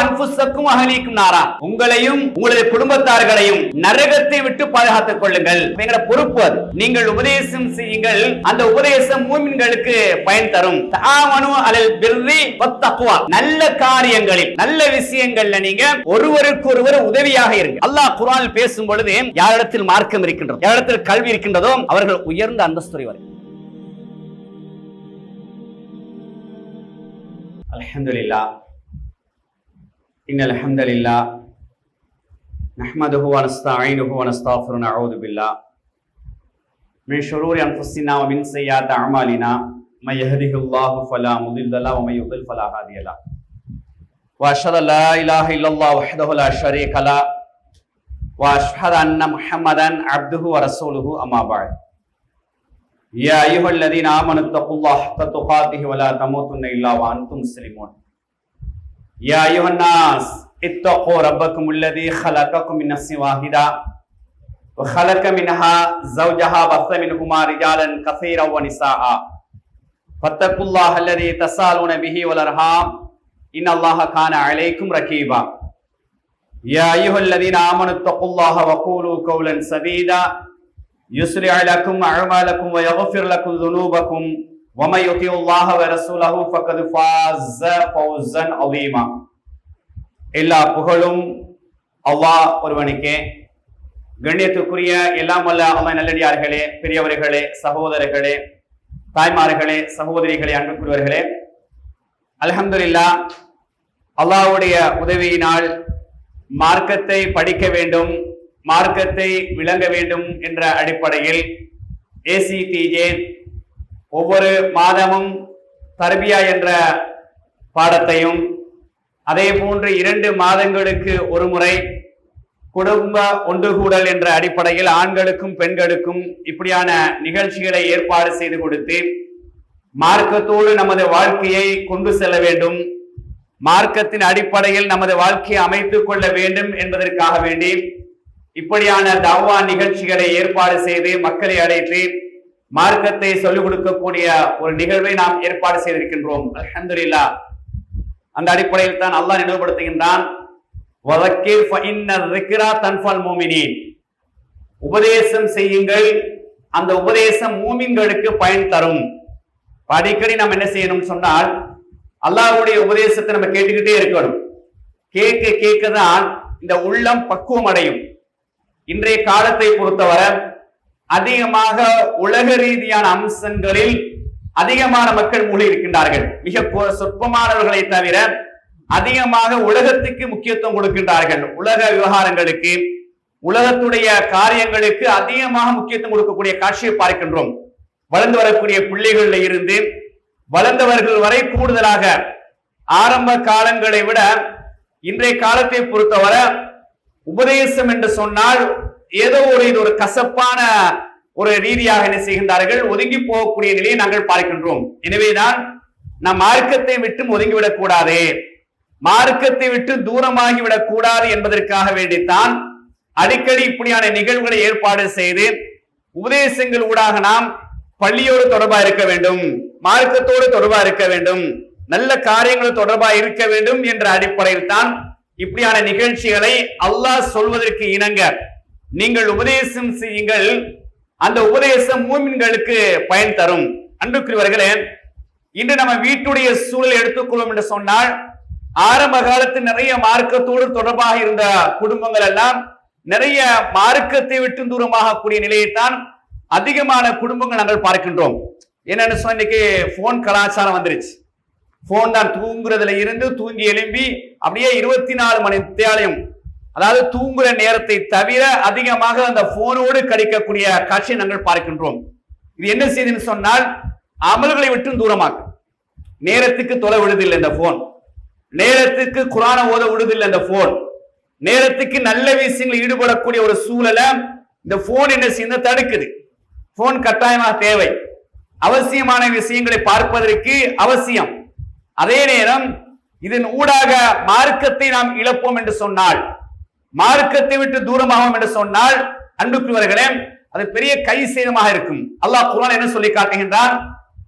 அன்புசக்கும் அகலிக்கும் நாரா. உங்களையும் உங்களது குடும்பத்தார்களையும் நரகத்தை விட்டு பாதுகாத்துக் கொள்ளுங்கள். எங்கட பொறுப்பு அது. நீங்கள் உபதேசம் செய்யுங்கள். அந்த உபதேசம் மூமின்களுக்கு பயன் தரும். தாமனு அலல் பிர்ரி நல்ல காரியங்களில் நல்ல விஷயங்கள்ல நீங்க ஒருவருக்கு ஒருவர் உதவியாக இருங்க அல்லாஹ் குரான் பேசும் பொழுது யாரிடத்தில் மார்க்கம் இருக்கின்றதோ யாரிடத்தில் கல்வி இருக்கின்றதோ அவர்கள் உயர்ந்த அந்தஸ்துடையவர் அலமதுல்லா إن الحمد لله نحمده ونستعينه ونستغفره ونعوذ بالله. من شرور أنفسنا ومن سيئات أعمالنا من يهده الله فلا مضل له ومن يضلل فلا هادي له. وأشهد أن لا إله إلا الله وحده لا شريك له وأشهد أن محمدا عبده ورسوله أما بعد. يا أيها الذين آمنوا اتقوا الله حق تقاته ولا تموتن إلا وأنتم مسلمون. يا أيها الناس اتقوا ربكم الذي خلقكم من نفس واحدة وخلق منها زوجها بث منهما رجالا كثيرا ونساء. فاتقوا الله الذي تسالون به والأرحام. إن الله كان عليكم رقيبا يا أيها الذين آمنوا اتقوا الله وقولوا قولا سديدا. يسرع لكم أعمالكم ويغفر لكم ذنوبكم. ومن يطيع الله ورسوله فقد فاز فوزا عظيما எல்லா புகழும் அல்லாஹ் ஒருவனுக்கே கண்ணியத்துக்குரிய எல்லாம் வல்ல அல்லாஹ் நல்லடியார்களே பெரியவர்களே சகோதரர்களே தாய்மார்களே சகோதரிகளே அன்புக்குரியவர்களே அல்ஹம்துலில்லாஹ் அல்லாஹ்வுடைய உதவியினால் மார்க்கத்தை படிக்க வேண்டும் மார்க்கத்தை விளங்க வேண்டும் என்ற அடிப்படையில் ஏசிடிஜே ஒவ்வொரு மாதமும் தர்பியா என்ற பாடத்தையும் அதே போன்று இரண்டு மாதங்களுக்கு ஒரு முறை குடும்ப ஒன்றுகூடல் என்ற அடிப்படையில் ஆண்களுக்கும் பெண்களுக்கும் இப்படியான நிகழ்ச்சிகளை ஏற்பாடு செய்து கொடுத்து மார்க்கத்தோடு நமது வாழ்க்கையை கொண்டு செல்ல வேண்டும். மார்க்கத்தின் அடிப்படையில் நமது வாழ்க்கையை அமைத்துக் கொள்ள வேண்டும் என்பதற்காக வேண்டி இப்படியான தவ்வா நிகழ்ச்சிகளை ஏற்பாடு செய்து மக்களை அழைத்து மார்க்கத்தை சொல்லிக் கொடுக்கக்கூடிய ஒரு நிகழ்வை நாம் ஏற்பாடு செய்திருக்கின்றோம். அலமதுல்லா அந்த அடிப்படையில் தான் அல்லாஹ் நினைவுபடுத்துகின்றான். உபதேசம் செய்யுங்கள். அந்த உபதேசம் மூமின்களுக்கு பயன் தரும். அடிக்கடி நம்ம என்ன செய்யணும்னு சொன்னால் அல்லாஹுடைய உபதேசத்தை நம்ம கேட்டுக்கிட்டே இருக்கணும். கேட்க கேட்க தான் இந்த உள்ளம் பக்குவம் அடையும். இன்றைய காலத்தை பொறுத்தவரை அதிகமாக உலக ரீதியான அம்சங்களில் அதிகமான மக்கள் மூழ்கி இருக்கின்றார்கள். மிக சொற்பமானவர்களை தவிர அதிகமாக உலகத்துக்கு முக்கியத்துவம் கொடுக்கின்றார்கள். உலக விவகாரங்களுக்கு உலகத்துடைய காரியங்களுக்கு அதிகமாக முக்கியத்துவம் கொடுக்கக்கூடிய காட்சியை பார்க்கின்றோம். வளர்ந்து வரக்கூடிய பிள்ளைகளில் இருந்து வளர்ந்தவர்கள் வரை கூடுதலாக ஆரம்ப காலங்களை விட இன்றைய காலத்தை பொறுத்தவரை உபதேசம் என்று சொன்னால் ஏதோ ஒரு இது ஒரு கசப்பான ஒரு ரீதியாக என்ன செய்கின்றார்கள்? ஒதுங்கி போகக்கூடிய நிலையை நாங்கள் பார்க்கின்றோம். எனவேதான் நம் மார்க்கத்தை விட்டு ஒதுங்கிவிடக் கூடாது. மார்க்கத்தை விட்டு தூரமாகி விடக்கூடாது என்பதற்காக வேண்டித்தான் அடிக்கடி இப்படியான நிகழ்வுகளை ஏற்பாடு செய்து உபதேசங்கள் ஊடாக நாம் பள்ளியோடு தொடர்பா இருக்க வேண்டும். மார்க்கத்தோடு தொடர்பா இருக்க வேண்டும். நல்ல காரியங்கள் தொடர்பா இருக்க வேண்டும் என்ற அடிப்படையில் தான் இப்படியான நிகழ்ச்சிகளை அல்லாஹ் சொல்வதற்கு இணங்க நீங்கள் உபதேசம் செய்யுங்கள். அந்த உபதேசம் மூமின்களுக்கு பயன் தரும். அன்புக்குரியவர்களே இன்று நம்ம வீட்டுடைய சூழலை எடுத்துக்கொள்வோம் என்று சொன்னால் ஆரம்ப காலத்தில் நிறைய மார்க்கத்தோடு தொடர்பாக இருந்த குடும்பங்கள் எல்லாம் நிறைய மார்க்கத்தை விட்டு தூரமாக கூடிய நிலையைத்தான் அதிகமான குடும்பங்கள் நாங்கள் பார்க்கின்றோம். என்னன்னு சொன்னா இன்னைக்கு போன் கலாச்சாரம் வந்துருச்சு. போன் தான் தூங்குறதுல இருந்து தூங்கி எழும்பி அப்படியே இருபத்தி நாலு மணி தேவையும் அதாவது தூங்குற நேரத்தை தவிர அதிகமாக அந்த போனோடு கிடைக்கக்கூடிய காட்சியை நாங்கள் பார்க்கின்றோம். இது என்ன செய்யுதுன்னு சொன்னால் அமல்களை விட்டு தூரமாக்கு. நேரத்துக்கு தொலை விடுதில்லை இந்த போன் நேரத்துக்கு குரான ஓத விடுதில்லை இந்த போன் நேரத்துக்கு நல்ல விஷயங்களில் ஈடுபடக்கூடிய ஒரு சூழலை இந்த போன் என்ன செய்ய தடுக்குது. போன் கட்டாயமாக தேவை. அவசியமான விஷயங்களை பார்ப்பதற்கு அவசியம். அதே நேரம் இதன் ஊடாக மார்க்கத்தை நாம் இழப்போம் என்று சொன்னால் மார்க்கத்தை விட்டு தூரமாகும் என்று சொன்னால் அன்புக்குரியவர்களே அது பெரிய கை சேதமாக இருக்கும். அல்லாஹ் குரான் என்ன சொல்லி காட்டுகின்றான்?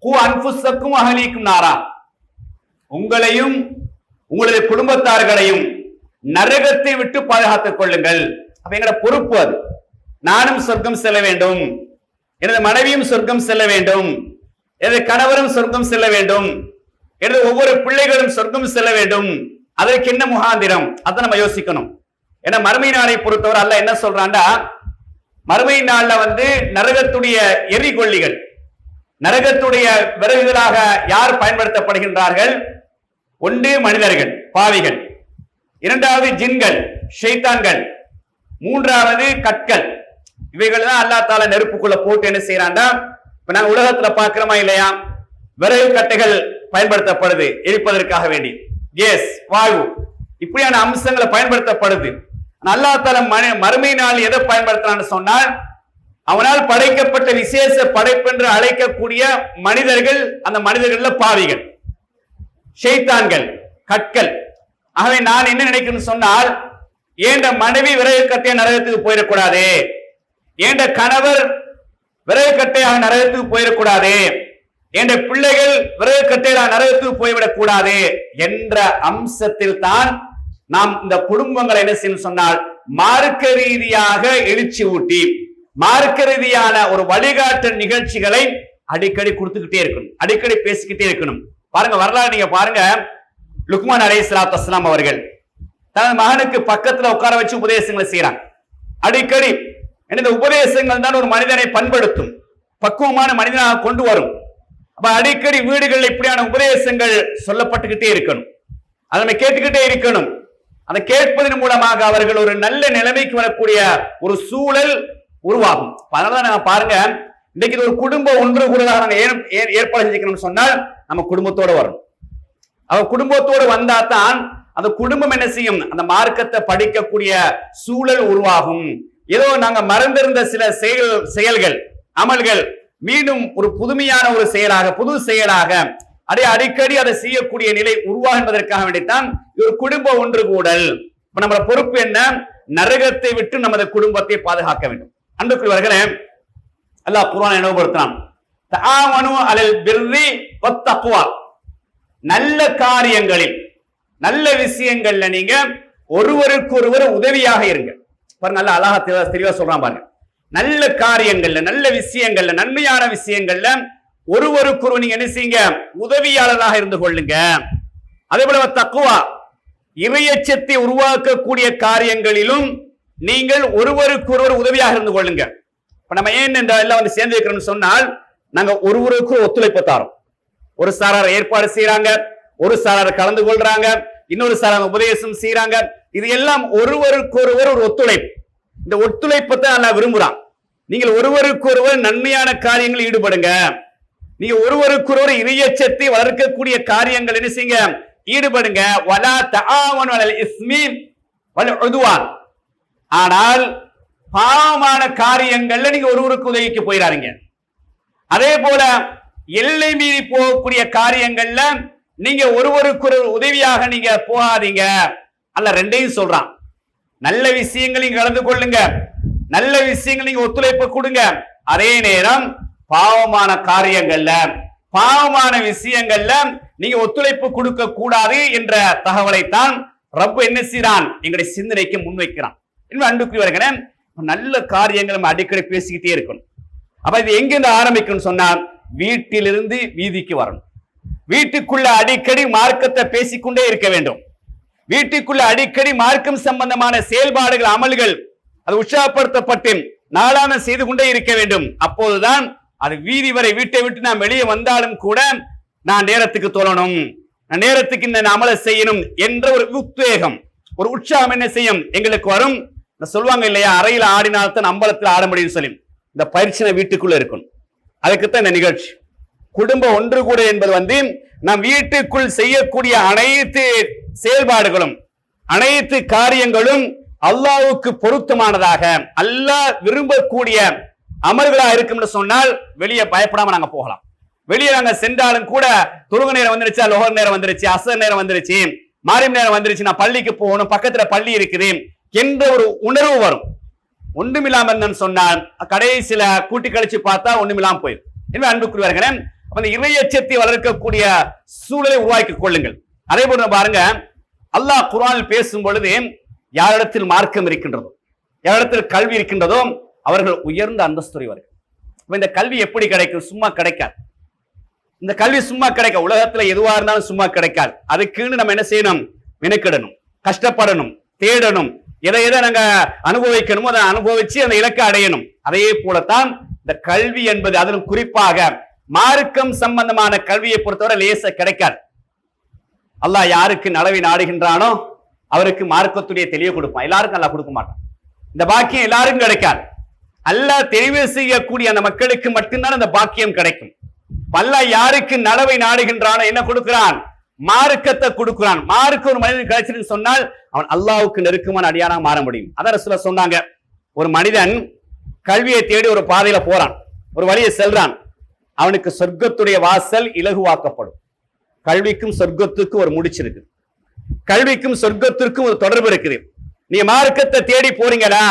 கு அன்புசக்கும் அகலிக்கும் நாரா. உங்களையும் உங்களுடைய குடும்பத்தார்களையும் நரகத்தை விட்டு பாதுகாத்துக் கொள்ளுங்கள். அப்ப எங்கட பொறுப்பு அது. நானும் சொர்க்கம் செல்ல வேண்டும். எனது மனைவியும் சொர்க்கம் செல்ல வேண்டும். எனது கணவரும் சொர்க்கம் செல்ல வேண்டும். எனது ஒவ்வொரு பிள்ளைகளும் சொர்க்கம் செல்ல வேண்டும். அதற்கு என்ன முகாந்திரம்? அதை நம்ம யோசிக்கணும். ஏன்னா மறுமை நாளை பொறுத்தவரை அல்ல என்ன சொல்றான்டா மறுமை நாள்ல வந்து நரகத்துடைய எரிகொல்லிகள் நரகத்துடைய விறகுகளாக யார் பயன்படுத்தப்படுகின்றார்கள்? ஒன்று மனிதர்கள் பாவிகள். இரண்டாவது ஜின்கள் ஷைத்தான்கள். மூன்றாவது கற்கள். இவைகள் தான் அல்லா தால நெருப்புக்குள்ள போட்டு என்ன செய்யறாண்டா இப்ப நாங்க உலகத்துல பாக்குறோமா இல்லையா? விறகு கட்டைகள் பயன்படுத்தப்படுது எரிப்பதற்காக வேண்டி. எஸ் வாயு. இப்படியான அம்சங்களை பயன்படுத்தப்படுது. அல்லா அல்லாஹ் மனி மறுமை நாள் எதை பயன்படுத்துறான்னு சொன்னால் அவனால் படைக்கப்பட்ட விசேஷ படைப்பென்று அழைக்கக்கூடிய மனிதர்கள் அந்த மனிதர்கள்ல பாவிகள் ஷெய்தான்கள் கற்கள். ஆகவே நான் என்ன நினைக்கிறேன்னு சொன்னால் ஏண்ட மனைவி விறகு கட்டைய நரகத்துக்கு போயிடக்கூடாது? ஏண்ட கணவர் விறகு கட்டையாக நரகத்துக்கு போயிடக்கூடாது? என்ற பிள்ளைகள் விறகு கட்டையாக நரகத்துக்கு போய்விடக் கூடாது என்ற அம்சத்தில் தான் நாம் இந்த குடும்பங்களை என்ன செய்யணும் சொன்னால் மார்க்க ரீதியாக எழுச்சி ஊட்டி மார்க்க ரீதியான ஒரு வழிகாட்டல் நிகழ்ச்சிகளை அடிக்கடி கொடுத்துக்கிட்டே இருக்கணும் அடிக்கடி பேசிக்கிட்டே இருக்கணும். பாருங்க வரலாறு நீங்க பாருங்க. லுக்மான் அலை சலாத் அஸ்லாம் அவர்கள் தனது மகனுக்கு பக்கத்துல உட்கார வச்சு உபதேசங்களை செய்யறாங்க அடிக்கடி இந்த உபதேசங்கள் தான் ஒரு மனிதனை பண்படுத்தும் பக்குவமான மனிதனாக கொண்டு வரும். அப்ப அடிக்கடி வீடுகளில் இப்படியான உபதேசங்கள் சொல்லப்பட்டுக்கிட்டே இருக்கணும். அதை நம்ம கேட்டுக்கிட்டே இருக்கணும். அதை கேட்பதன் மூலமாக அவர்கள் ஒரு நல்ல நிலைமைக்கு வரக்கூடிய ஒரு சூழல் உருவாகும். அதனால நம்ம பாருங்க இன்னைக்கு இது ஒரு குடும்ப ஒன்று கூடதாக நாங்க ஏன் ஏற்பாடு செஞ்சுக்கணும்னு சொன்னால் நம்ம குடும்பத்தோட வரணும் அவ குடும்பத்தோடு வந்தா தான் அந்த குடும்பம் என்ன செய்யும்? அந்த மார்க்கத்தை படிக்கக்கூடிய சூழல் உருவாகும். ஏதோ நாங்க மறந்திருந்த சில செயல் செயல்கள் அமல்கள் மீண்டும் ஒரு புதுமையான ஒரு செயலாக புது செயலாக அதை அடிக்கடி அதை செய்யக்கூடிய நிலை உருவாகின்றதற்காக வேண்டித்தான் இது ஒரு குடும்ப ஒன்று கூடல் இப்ப நம்மளோட பொறுப்பு என்ன? நரகத்தை விட்டு நமது குடும்பத்தை பாதுகாக்க வேண்டும். அன்புக்குரியவர்களே அல்லாஹ் குர்ஆன் நினைவுபடுத்தினான் தஆவனு அலல் பிர்ரி வத்தக்வா நல்ல காரியங்களில் நல்ல விஷயங்கள்ல நீங்க ஒருவருக்கு ஒருவர் உதவியாக இருங்க. பாருங்க நல்லா அழகா தெளிவா தெளிவா சொல்றான் பாருங்க. நல்ல காரியங்கள்ல நல்ல விஷயங்கள்ல நன்மையான விஷயங்கள்ல ஒருவருக்கு ஒருவர் நீங்க என்ன செய்யுங்க? உதவியாளராக இருந்து கொள்ளுங்க. அதே போல தக்குவா இறையச்சத்தை உருவாக்கக்கூடிய காரியங்களிலும் நீங்கள் ஒருவருக்கு ஒருவர் உதவியாக இருந்து கொள்ளுங்க. இப்ப நம்ம ஏன் இந்த எல்லாம் வந்து சேர்ந்து வைக்கிறோம்னு சொன்னால் நாங்க ஒருவருக்கு ஒத்துழைப்பு தாரோம். ஒரு சாரார் ஏற்பாடு செய்யறாங்க ஒரு சாரார் கலந்து கொள்றாங்க இன்னொரு சாரார் உபதேசம் செய்யறாங்க இது எல்லாம் ஒருவருக்கு ஒருவர் ஒரு ஒத்துழைப்பு. இந்த ஒத்துழைப்பை தான் நான் விரும்புறான். நீங்கள் ஒருவருக்கு ஒருவர் நன்மையான காரியங்களில் ஈடுபடுங்க. நீங்க ஒருவருக்கொரு ஒருவர் இறையச்சத்தை வளர்க்கக்கூடிய காரியங்கள் என்ன செய்யுங்க? ஈடுபடுங்க. வலா தாவன் வலல் இஸ்மீன் வல் உதுவான். ஆனால் பாவமான காரியங்கள்ல நீங்க ஒருவருக்கு உதவிக்கு போயிடாருங்க அதே போல எல்லை மீறி போகக்கூடிய காரியங்கள்ல நீங்க ஒருவருக்கு உதவியாக நீங்க போகாதீங்க. அல்ல ரெண்டையும் சொல்றான். நல்ல விஷயங்களையும் கலந்து கொள்ளுங்க. நல்ல விஷயங்கள் நீங்க ஒத்துழைப்பு கொடுங்க. அதே நேரம் பாவமான காரியங்கள்ல பாவமான விஷயங்கள்ல நீங்க ஒத்துழைப்பு கொடுக்க கூடாது என்ற தகவலைத்தான் ரப்ப என்ன செய்யறான் எங்களுடைய சிந்தனைக்கு முன்வைக்கிறான் இன்னும் வருகிறேன் நல்ல காரியங்கள் நம்ம அடிக்கடி பேசிக்கிட்டே இருக்கணும். அப்ப இது எங்கிருந்து ஆரம்பிக்கணும் சொன்னா வீட்டிலிருந்து வீதிக்கு வரணும். வீட்டுக்குள்ள அடிக்கடி மார்க்கத்தை பேசிக்கொண்டே இருக்க வேண்டும். வீட்டுக்குள்ள அடிக்கடி மார்க்கம் சம்பந்தமான செயல்பாடுகள் அமல்கள் அது உற்சாகப்படுத்தப்பட்டு நாளான செய்து கொண்டே இருக்க வேண்டும். அப்போதுதான் அது வீதி வரை வீட்டை விட்டு நான் வெளியே வந்தாலும் கூட நான் நேரத்துக்கு தொழணும். நான் நேரத்துக்கு இந்த அமலை செய்யணும் என்ற ஒரு உத்வேகம் ஒரு உற்சாகம் என்ன செய்யும்? எங்களுக்கு வரும். சொல்லுவாங்க இல்லையா? அறையில் ஆடினால்தான் அம்பலத்தில் ஆட முடியும்னு சொல்லி. இந்த பயிற்சினை வீட்டுக்குள்ள இருக்கணும். அதுக்குத்தான் இந்த நிகழ்ச்சி. குடும்பம் ஒன்று கூட என்பது வந்து நம் வீட்டுக்குள் செய்யக்கூடிய அனைத்து செயல்பாடுகளும் அனைத்து காரியங்களும் அல்லாவுக்கு பொருத்தமானதாக அல்லாஹ் விரும்பக்கூடிய அமர்வுகளா இருக்கும்னு சொன்னால் வெளியே பயப்படாம நாங்க போகலாம். வெளியே நாங்க சென்றாலும் கூட துருங்க நேரம் வந்துருச்சு லோகர் நேரம் வந்துருச்சு அசர் நேரம் வந்துருச்சு மாரியம் நேரம் வந்துருச்சு நான் பள்ளிக்கு போகணும் பக்கத்துல பள்ளி இருக்குது என்ற ஒரு உணர்வு வரும். ஒன்றுமில்லாம இருந்தேன்னு சொன்னால் கடைசியில கூட்டி கழிச்சு பார்த்தா ஒண்ணுமில்லாம போயிடும். எனவே அன்புக்குரியவர்களே அப்ப அந்த இறையச்சத்தை வளர்க்கக்கூடிய சூழலை உருவாக்கி கொள்ளுங்கள். அதே போல பாருங்க அல்லாஹ் குரானில் பேசும் பொழுது யாரிடத்தில் மார்க்கம் இருக்கின்றதோ யாரிடத்தில் கல்வி இருக்கின்றதோ அவர்கள் உயர்ந்த அந்தஸ்துடையவர்கள் இப்போ இந்த கல்வி எப்படி கிடைக்கும்? சும்மா கிடைக்காது. இந்த கல்வி சும்மா கிடைக்க உலகத்துல எதுவா இருந்தாலும் சும்மா கிடைக்காது. அதுக்குன்னு நம்ம என்ன செய்யணும்? மெனக்கிடணும். கஷ்டப்படணும். தேடணும். எதை எதை நாங்க அனுபவிக்கணுமோ அதை அனுபவிச்சு அந்த இலக்கை அடையணும். அதே போலத்தான் இந்த கல்வி என்பது அதிலும் குறிப்பாக மார்க்கம் சம்பந்தமான கல்வியை பொறுத்தவரை லேச கிடைக்காது. அல்லாஹ் யாருக்கு நலவை நாடுகின்றானோ அவருக்கு மார்க்கத்துடைய தெளிவு கொடுப்பான். எல்லாருக்கும் நல்லா கொடுக்க மாட்டான். இந்த பாக்கியம் எல்லாருக்கும் கிடைக்காது. அல்லாஹ் தெரிவு செய்யக்கூடிய அந்த மக்களுக்கு மட்டும்தான் அந்த பாக்கியம் கிடைக்கும். பல்ல யாருக்கு நலவை நாடுகின்றான என்ன கொடுக்கிறான்? மார்க்கத்தை கொடுக்கிறான். மார்க்க ஒரு மனிதன் கிடைச்சிருன்னு சொன்னால் அவன் அல்லாவுக்கு நெருக்கமான அடியானா மாற முடியும். அதான் ரசூலுல்லாஹ் சொன்னாங்க. ஒரு மனிதன் கல்வியை தேடி ஒரு பாதையில போறான். ஒரு வழியை செல்றான். அவனுக்கு சொர்க்கத்துடைய வாசல் இலகுவாக்கப்படும். கல்விக்கும் சொர்க்கத்துக்கும் ஒரு முடிச்சிருக்கு கல்விக்கும் சொர்க்கத்திற்கும் ஒரு தொடர்பு இருக்குது. நீ மார்க்கத்தை தேடி போறீங்களா?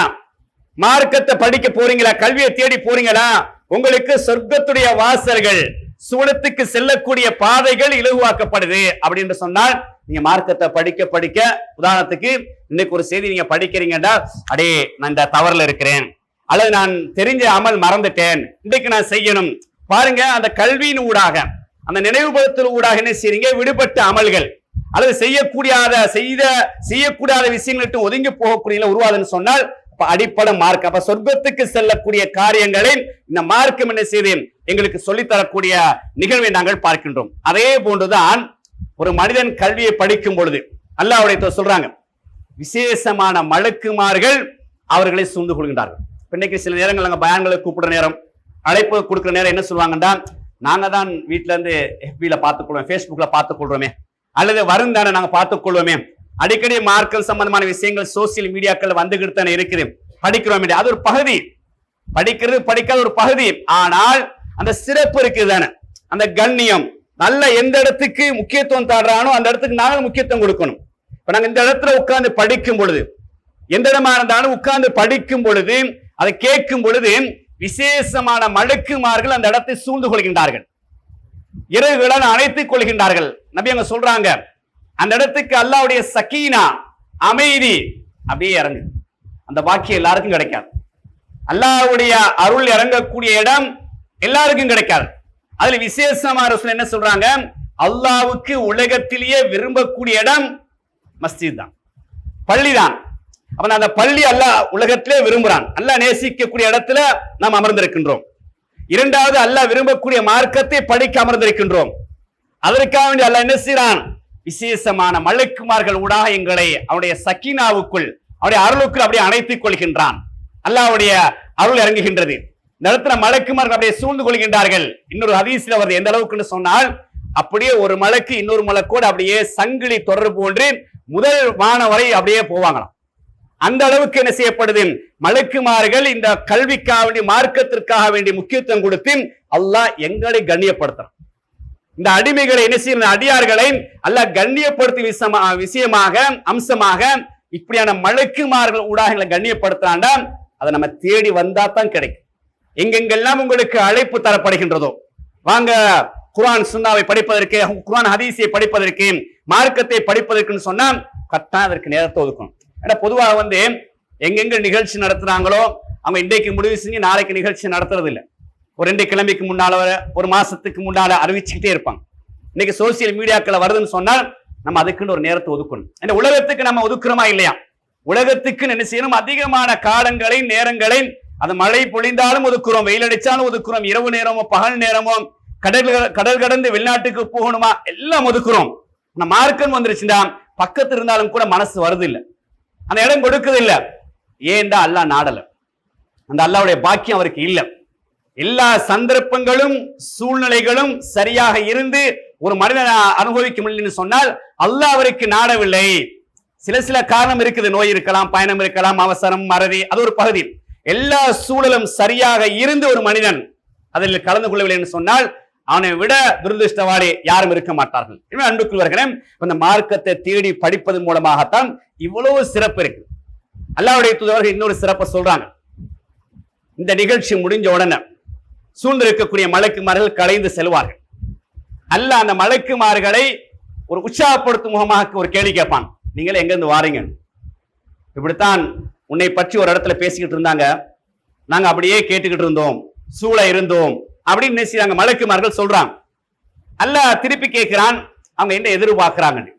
மார்க்கத்தை படிக்க போறீங்களா? கல்வியை தேடி போறீங்களா? உங்களுக்கு சொர்க்கத்துடைய வாசல்கள் சூழத்துக்கு செல்லக்கூடிய பாதைகள் இலகுவாக்கப்படுது அப்படின்னு சொன்னால் நீங்க மார்க்கத்தை படிக்க படிக்க உதாரணத்துக்கு இன்னைக்கு ஒரு செய்தி நீங்க படிக்கிறீங்கன்னா அடே நான் இந்த தவறுல இருக்கிறேன். அல்லது நான் தெரிஞ்ச அமல் மறந்துட்டேன். இன்றைக்கு நான் செய்யணும். பாருங்க அந்த கல்வியின் ஊடாக அந்த நினைவுபடுத்தல் ஊடாக என்ன செய்றீங்க? விடுபட்ட அமல்கள். அல்லது செய்யக்கூடியாத செய்த செய்யக்கூடாத விஷயங்கள்ட்டு ஒதுங்கி போகக்கூடிய உருவாதுன்னு சொன்னால் அடிப்படை மார்க் அப்ப சொர்க்கத்துக்கு செல்லக்கூடிய காரியங்களை இந்த மார்க்கம் என்ன செய்து எங்களுக்கு சொல்லித்தரக்கூடிய நிகழ்வை நாங்கள் பார்க்கின்றோம். அதே போன்றுதான் ஒரு மனிதன் கல்வியை படிக்கும் பொழுது அல்லாவுடைய சொல்றாங்க விசேஷமான மழுக்குமார்கள் அவர்களை சூழ்ந்து கொள்கின்றார்கள். இன்னைக்கு சில நேரங்கள் நாங்க பயான்களை கூப்பிடுற நேரம் அழைப்பு கொடுக்குற நேரம் என்ன சொல்லுவாங்கன்னா நாங்கள் தான் வீட்டிலேருந்து இருந்து பார்த்துக்கொள்வோம் ஃபேஸ்புக்ல பார்த்துக்கொள்றோமே அல்லது வருந்தானே நாங்கள் பார்த்துக்கொள்வோமே அடிக்கடி மார்க்கம் சம்பந்தமான விஷயங்கள் சோசியல் மீடியாக்கள் வந்துகிட்டு தானே இருக்குது. படிக்கிறோம் அது ஒரு பகுதி. படிக்கிறது படிக்காத ஒரு பகுதி. ஆனால் அந்த சிறப்பு இருக்குது தானே? அந்த கண்ணியம். நல்ல எந்த இடத்துக்கு முக்கியத்துவம் தாடுறானோ அந்த இடத்துக்கு நாங்கள் முக்கியத்துவம் கொடுக்கணும். இப்ப நாங்க இந்த இடத்துல உட்கார்ந்து படிக்கும் பொழுது எந்த இடமா இருந்தாலும் உட்கார்ந்து படிக்கும் பொழுது அதை கேட்கும் பொழுது விசேஷமான மழுக்குமார்கள் அந்த இடத்தை சூழ்ந்து கொள்கின்றார்கள். இரவுகளால் அழைத்துக் கொள்கின்றார்கள். நபி அங்க சொல்றாங்க அந்த இடத்துக்கு அல்லாவுடைய சக்கீனா அமைதி அப்படியே இறங்கு. அந்த பாக்கியம் எல்லாருக்கும் கிடைக்காது. அல்லாவுடைய அருள் இறங்கக்கூடிய இடம் எல்லாருக்கும் கிடைக்காது. அதுல விசேஷமா ரசூல் என்ன சொல்றாங்க? அல்லாவுக்கு உலகத்திலேயே விரும்பக்கூடிய இடம் மஸ்ஜித் தான். பள்ளிதான் அவன் அந்த பள்ளி அல்லாஹ் உலகத்திலே விரும்புறான். அல்லாஹ் நேசிக்கக்கூடிய இடத்துல நாம் அமர்ந்திருக்கின்றோம். இரண்டாவது அல்லாஹ் விரும்பக்கூடிய மார்க்கத்தை படிக்க அமர்ந்திருக்கின்றோம். அதற்காக வேண்டி அல்லாஹ் என்ன செய்றான்? விசேஷமான மலக்குமார்கள் ஊடாக எங்களை அவனுடைய சக்கீனாவுக்குள் அவருடைய அருளுக்குள் அப்படியே அணைத்துக் கொள்கின்றான். அல்லாவுடைய அருள் இறங்குகின்றது. இந்த இடத்துல மலக்குமார்கள் அப்படியே சூழ்ந்து கொள்கின்றார்கள். இன்னொரு அதிசயில் வருது எந்த அளவுக்குன்னு சொன்னால் அப்படியே ஒரு மலக்கு இன்னொரு மலக்கோடு அப்படியே சங்கிலி தொடர்பு போன்று முதல் வானம் வரை அப்படியே போவாங்களாம். அந்த அளவுக்கு என்ன செய்யப்படுது? மலக்குமார்கள் இந்த கல்விக்காக வேண்டி மார்க்கத்திற்காக வேண்டிய முக்கியத்துவம் கொடுத்து அல்லாஹ் எங்களை கண்ணியப்படுத்துறான். இந்த அடிமைகளை என்ன செய்யணும் அடியார்களை அல்ல கண்ணியப்படுத்தி விஷயமா விஷயமாக அம்சமாக இப்படியான மலக்குமார்கள் ஊடாக எங்களை கண்ணியப்படுத்துறாண்டா அதை நம்ம தேடி வந்தா தான் கிடைக்கும். எங்கெங்கெல்லாம் உங்களுக்கு அழைப்பு தரப்படுகின்றதோ வாங்க குரான் சுன்னாவை படிப்பதற்கு குரான் ஹதீஸை படிப்பதற்கு மார்க்கத்தை படிப்பதற்குன்னு சொன்னா கட்டாயம் அதற்கு நேரத்தை ஒதுக்கணும். ஏன்னா பொதுவாக வந்து எங்கெங்க நிகழ்ச்சி நடத்துறாங்களோ அவங்க இன்றைக்கு முடிவு செஞ்சு நாளைக்கு நிகழ்ச்சி நடத்துறது இல்லை ஒரு ரெண்டு கிழமைக்கு முன்னால ஒரு மாசத்துக்கு முன்னால அறிவிச்சுக்கிட்டே இருப்பாங்க. இன்னைக்கு சோசியல் மீடியாக்களை வருதுன்னு சொன்னால் நம்ம அதுக்குன்னு ஒரு நேரத்தை ஒதுக்கணும். இந்த உலகத்துக்கு நம்ம ஒதுக்குறோமா இல்லையா? உலகத்துக்கு என்ன செய்யணும்? அதிகமான காலங்களை நேரங்களை அது மழை பொழிந்தாலும் ஒதுக்குறோம் வெயில் அடிச்சாலும் ஒதுக்குறோம் இரவு நேரமோ பகல் நேரமோ கடல் கடல் கடந்து வெளிநாட்டுக்கு போகணுமா? எல்லாம் ஒதுக்குறோம். நம்ம மார்க்கம் வந்துருச்சுன்னா பக்கத்து இருந்தாலும் கூட மனசு வருது இல்ல அந்த இடம் கொடுக்குது இல்லை ஏன்டா அல்லாஹ் நாடலை? அந்த அல்லாவுடைய பாக்கியம் அவருக்கு இல்ல. எல்லா சந்தர்ப்பங்களும் சூழ்நிலைகளும் சரியாக இருந்து ஒரு மனிதனை அனுபவிக்க முடியலன்னு சொன்னால் அல்லாஹ் அவருக்கு நாடவில்லை. சில சில காரணம் இருக்குது. நோய் இருக்கலாம் பயணம் இருக்கலாம் அவசரம் மறதி அது ஒரு பகுதி. எல்லா சூழலும் சரியாக இருந்து ஒரு மனிதன் அதில் கலந்து கொள்ளவில்லை என்று சொன்னால் அவனை விட துரதிருஷ்டவாளி யாரும் இருக்க மாட்டார்கள். எனவே வருகிறேன் இந்த மார்க்கத்தை தேடி படிப்பதன் மூலமாகத்தான் இவ்வளவு சிறப்பு இருக்கு. அல்லாவுடைய தூதர்கள் இன்னொரு சிறப்பை சொல்றாங்க. இந்த நிகழ்ச்சி முடிஞ்ச உடனே சூழ்ந்திருக்கக்கூடிய மலைக்குமார்கள் மலக்குமார்கள் கலைந்து செல்வார்கள். அல்ல அந்த மலக்குமார்களை ஒரு உற்சாகப்படுத்தும் முகமாக ஒரு கேள்வி கேட்பான். நீங்களே எங்க இருந்து வாரீங்க? இப்படித்தான் உன்னை பற்றி ஒரு இடத்துல பேசிக்கிட்டு இருந்தாங்க. நாங்க அப்படியே கேட்டுக்கிட்டு இருந்தோம். சூழ இருந்தோம். அப்படின்னு என்ன செய்றாங்க மலக்குமார்கள் சொல்றாங்க. அல்லாஹ் திருப்பி கேட்கிறான். அவங்க என்ன எதிர்பார்க்கறாங்க?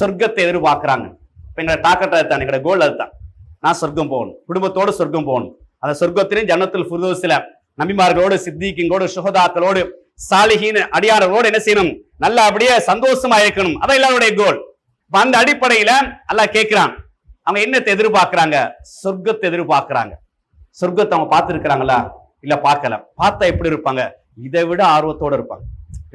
சொர்க்கத்தை எதிர்பார்க்கறாங்க. இப்போ எங்களை தாக்கத்தை அதுதான் எங்களோட கோல் அதுதான் நான் சொர்க்கம் போகணும். குடும்பத்தோட சொர்க்கம் போகணும். அந்த சொர்க்கத்திலையும் ஜன்னத்தில் புதுசில் நபிமார்களோடு சித்திகிங்களோடு சுகதாக்களோடு சாலிஹீன் அடியாரர்களோடு என்ன செய்யணும்? நல்லா அப்படியே சந்தோஷமா இருக்கணும். அதான் எல்லாருடைய கோல் அந்த அடிப்படையில அல்லாஹ் கேட்கிறான். அவங்க என்னத்தை எதிர்பார்க்கிறாங்க? சொர்க்கத்தை எதிர்பார்க்கறாங்க. சொர்க்கத்தை அவங்க பார்த்துருக்கிறாங்களா? இல்ல பார்க்கல. பார்த்தா எப்படி இருப்பாங்க? இதை விட ஆர்வத்தோட இருப்பாங்க.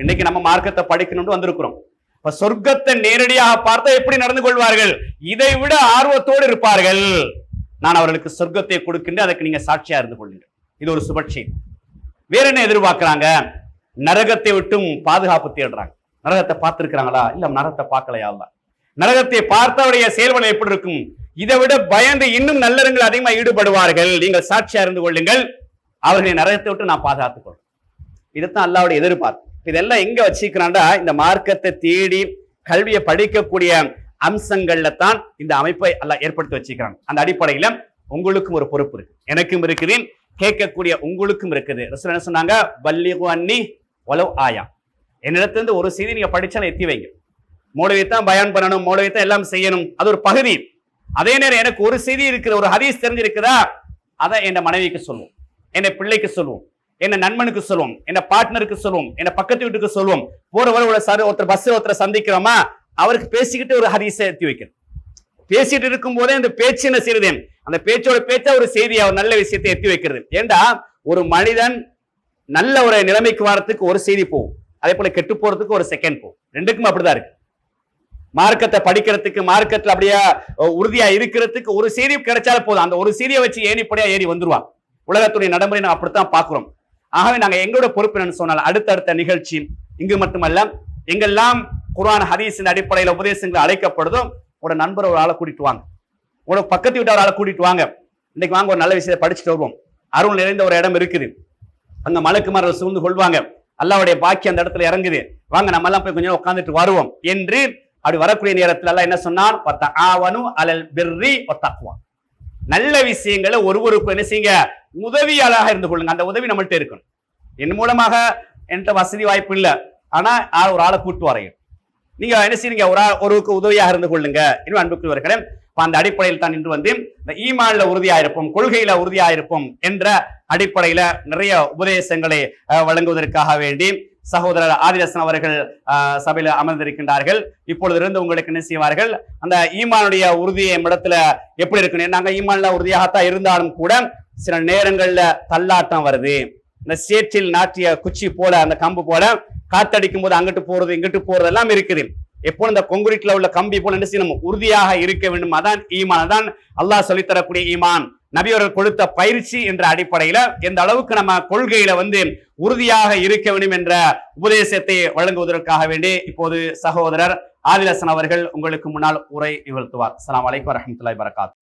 இன்னைக்கு நம்ம மார்க்கத்தை படிக்கணும்னு வந்திருக்கிறோம். இப்ப சொர்க்கத்தை நேரடியாக பார்த்தா எப்படி நடந்து கொள்வார்கள்? இதை விட ஆர்வத்தோடு இருப்பார்கள். நான் அவர்களுக்கு சொர்க்கத்தை கொடுக்கின்றேன். அதுக்கு நீங்க சாட்சியா இருந்து கொள்ளுங்கள். இது ஒரு சுபட்சி. வேற என்ன எதிர்பார்க்கிறாங்க? நரகத்தை விட்டும் பாதுகாப்பு தேடுறாங்க. நரகத்தை பார்த்துருக்கிறாங்களா? இல்ல நரகத்தை பார்க்கலையா அல்ல? நரகத்தை பார்த்தவருடைய செயல்பாடு எப்படி இருக்கும்? இதை விட பயந்து இன்னும் நல்லறங்கள் அதிகமா ஈடுபடுவார்கள். நீங்கள் சாட்சியா இருந்து கொள்ளுங்கள். அவர்களை நரகத்தை விட்டு நான் பாதுகாத்துக் கொள்றேன். இதுதான் அல்லாவுடைய எதிர்பார்ப்பு. இதெல்லாம் எங்க வச்சுக்கிறான்டா இந்த மார்க்கத்தை தேடி கல்வியை படிக்கக்கூடிய அம்சங்கள்ல தான் இந்த அமைப்பை அல்லாஹ் ஏற்படுத்தி வச்சுக்கிறான் அந்த அடிப்படையில உங்களுக்கும் ஒரு பொறுப்பு இருக்கு. எனக்கும் இருக்கிறேன். கேட்கக்கூடிய உங்களுக்கும் இருக்குது. ரசூல் என்ன சொன்னாங்க? பல்லிகு அன்னி ஒலவ் ஆயா. என்னிடத்திலிருந்து ஒரு செய்தி நீங்க படிச்சா எத்தி வைங்க. மௌலவித்தான் பயன் பண்ணணும் மௌலவித்தான் எல்லாம் செய்யணும். அது ஒரு பகுதி. அதே நேரம் எனக்கு ஒரு செய்தி இருக்குது ஒரு ஹதீஸ் தெரிஞ்சிருக்குதா? அதை என் மனைவிக்கு சொல்லுவோம். என் பிள்ளைக்கு சொல்லுவோம். என்ன நண்பனுக்கு சொல்லுவோம். என்ன பார்ட்னருக்கு சொல்லுவோம். என்ன பக்கத்து வீட்டுக்கு சொல்லுவோம். போற வர சார் ஒருத்தர் பஸ்ஸில் ஒருத்தர் சந்திக்கிறோமா? அவருக்கு பேசிக்கிட்டு ஒரு ஹதீஸை ஏற்றி வைக்கணும். பேசிட்டு இருக்கும் போதே அந்த பேச்சு என்ன செய்யுது? அந்த பேச்சோட பேச்சா ஒரு செய்தியை ஒரு நல்ல விஷயத்தை எத்தி வைக்கிறது. ஏண்டா? ஒரு மனிதன் நல்ல ஒரு நிலைமைக்கு வரத்துக்கு ஒரு செய்தி போகும் அதே போல கெட்டு போறதுக்கு ஒரு செகண்ட் போகும் ரெண்டுக்கும் அப்படிதான் இருக்கு. மார்க்கத்தை படிக்கிறதுக்கு மார்க்கத்துல அப்படியே உறுதியா இருக்கிறதுக்கு ஒரு செய்தி கிடைச்சாலும் போதும். அந்த ஒரு செய்தியை வச்சு ஏனிப்படியா ஏறி வந்துருவான். உலகத்துடைய நடைமுறை நான் அப்படித்தான் பாக்குறோம் ஆகவே நாங்க எங்களோட பொறுப்பு என்னன்னு சொன்னால் அடுத்தடுத்த நிகழ்ச்சி இங்கு மட்டுமல்ல எங்கெல்லாம் குர்ஆன் ஹதீஸின் அடிப்படையில் உபதேசங்கள் அழைக்கப்படுதோ உங்களோட நண்பர் ஒரு ஆளை கூட்டிட்டு வாங்க. உங்களோட பக்கத்து வீட்டு ஒரு ஆளை கூட்டிட்டு வாங்க. இன்னைக்கு வாங்க ஒரு நல்ல விஷயத்தை படிச்சுட்டு வருவோம். அருள் நிறைந்த ஒரு இடம் இருக்குது. அங்க மலக்குமார்கள் சூழ்ந்து கொள்வாங்க. அல்லாவுடைய பாக்கி அந்த இடத்துல இறங்குது. வாங்க நம்ம எல்லாம் போய் கொஞ்சம் உட்காந்துட்டு வருவோம். என்று அப்படி வரக்கூடிய நேரத்துல எல்லாம் என்ன சொன்னான்? பத்த ஆவனு அலல் பிர்ரி ஒத்தக்குவா நல்ல விஷயங்களை ஒருவருக்கு என்ன செய்யுங்க? உதவியாளராக இருந்து கொள்ளுங்க. அந்த உதவி நம்மள்ட்ட இருக்கணும். என் மூலமாக என்கிட்ட வசதி வாய்ப்பு இல்லை. ஆனா ஒரு ஆளை கூட்டு வரையும். நீங்க என்ன செய்யுங்க ஒரு ஒருவருக்கு உதவியாக இருந்து கொள்ளுங்க. இன்னும் அன்புக்குரியவர்களே அந்த அடிப்படையில் தான் இன்று வந்து இந்த ஈமான்ல உறுதியாயிருப்போம் கொள்கையில உறுதியாயிருப்போம் என்ற அடிப்படையில நிறைய உபதேசங்களை வழங்குவதற்காக வேண்டி சகோதரர் ஆதிரசன் அவர்கள் சபையில் அமர்ந்திருக்கின்றார்கள். இப்பொழுது இருந்து உங்களுக்கு என்ன செய்வார்கள்? அந்த ஈமானுடைய உறுதியை இடத்துல எப்படி இருக்கணும் நாங்க ஈமான்ல உறுதியாகத்தான் இருந்தாலும் கூட சில நேரங்கள்ல தள்ளாட்டம் வருது. இந்த சேற்றில் நாட்டிய குச்சி போல அந்த கம்பு போல காத்தடிக்கும் போது அங்கிட்டு போறது இங்கிட்டு போறது எல்லாம் இருக்குது. எப்போ இந்த கொங்குரீட்ல உள்ள கம்பி போல என்ன செய்யணும்? உறுதியாக இருக்க வேண்டும். அதான் ஈமான். அதான் அல்லாஹ் சொல்லித்தரக்கூடிய ஈமான். நபி அவர்கள் கொடுத்த பயிற்சி என்ற அடிப்படையில எந்த அளவுக்கு நம்ம கொள்கையில வந்து உறுதியாக இருக்க வேண்டும் என்ற உபதேசத்தை வழங்குவதற்காக வேண்டி இப்போது சகோதரர் ஆதிலசன் அவர்கள் உங்களுக்கு முன்னால் உரை நிகழ்த்துவார். அலாம் வலைக்கம் வரமத்துல வரகாத்